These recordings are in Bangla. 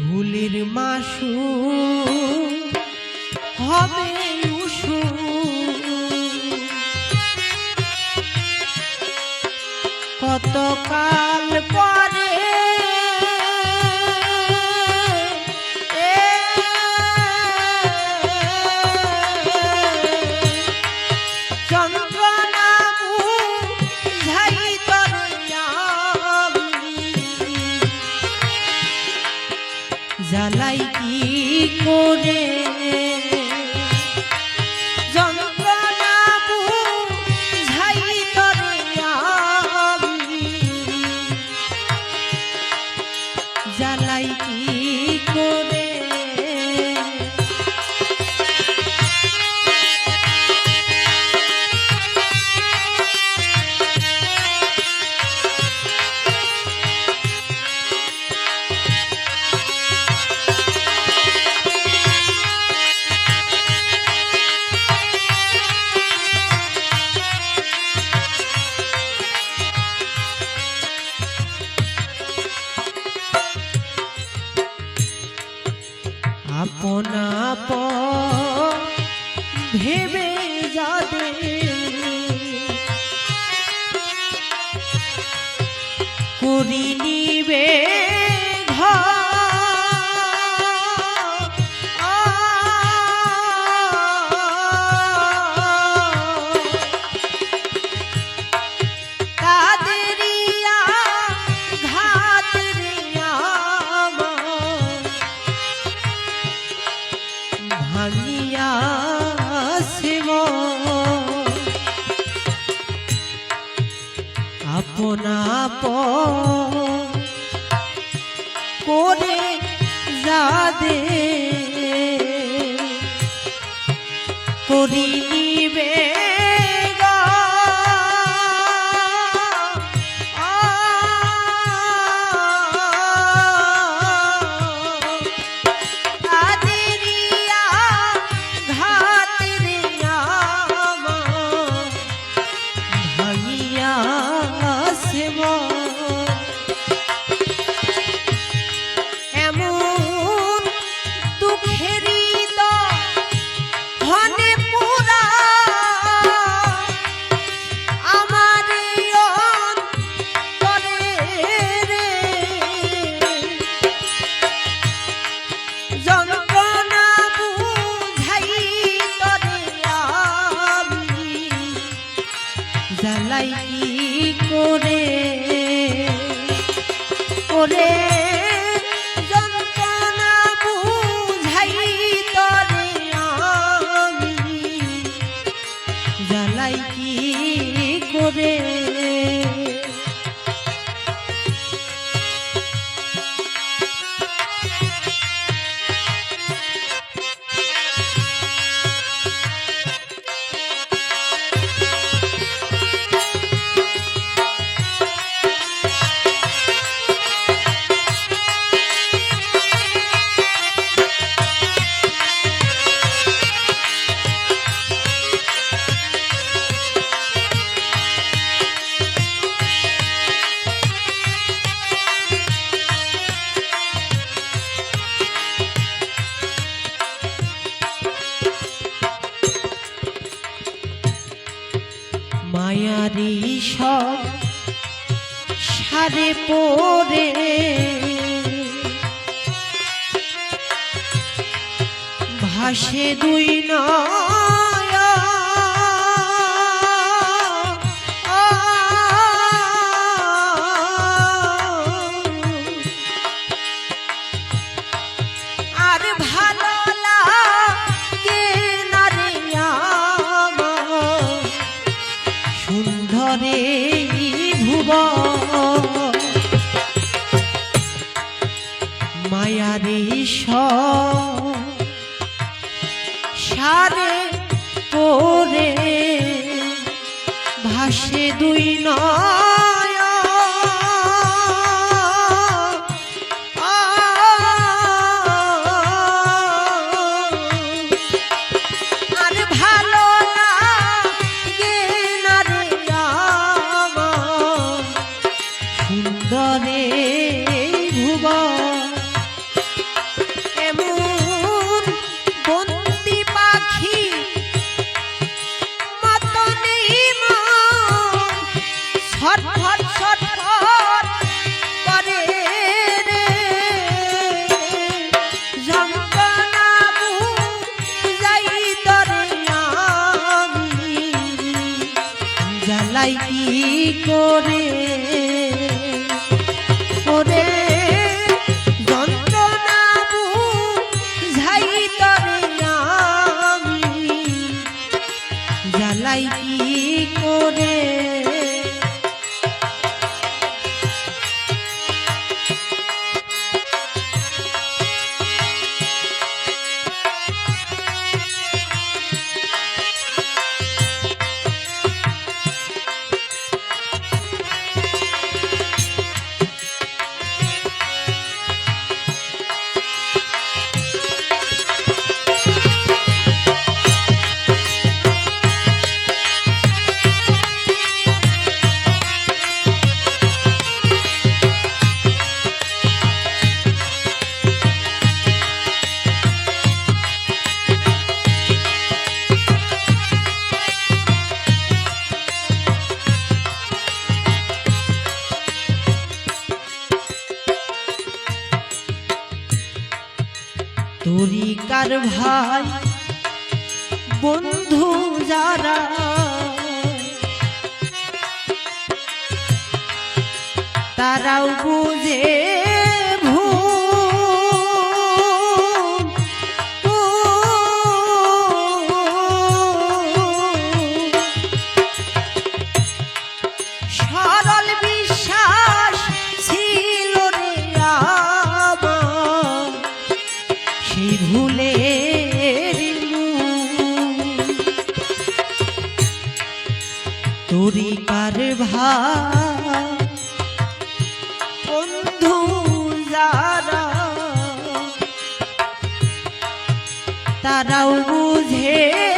ভুলির মাসু হবে উসু কত কাল পর আপনা প ভেবে যাবে। করি নিবে 啊 সব সারে পরে ভাসে দুই না আমারে ভুব মায়ারে সারে পরে ভাসে দুই নয়। সুন্দরে ভুবন তরিকার ভাই? বন্ধু যারা? তারাও বুঝে তরিকার ভাই তারাও বুঝে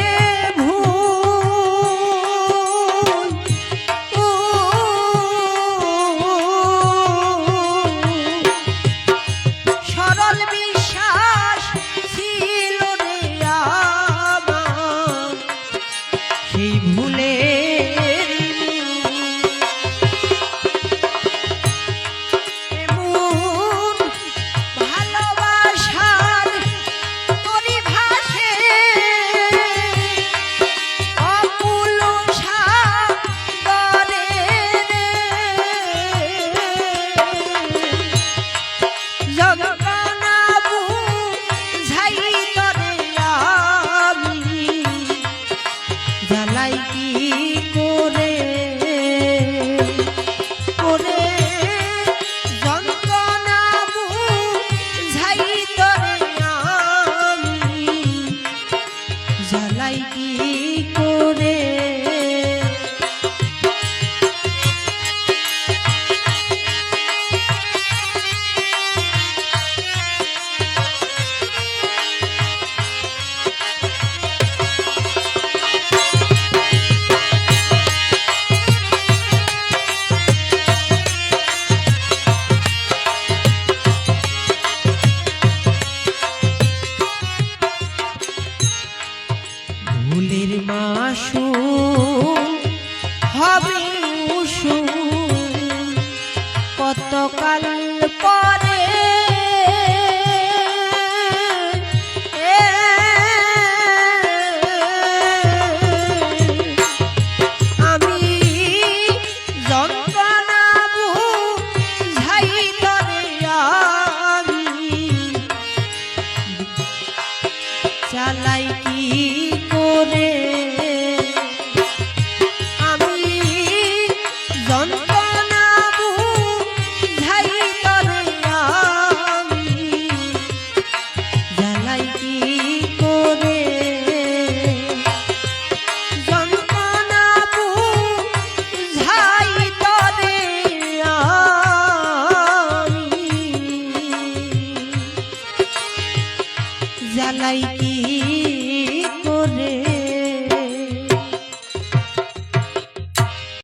জ্বালাই কি